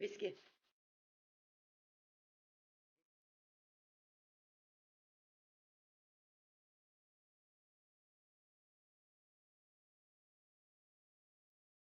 Viski.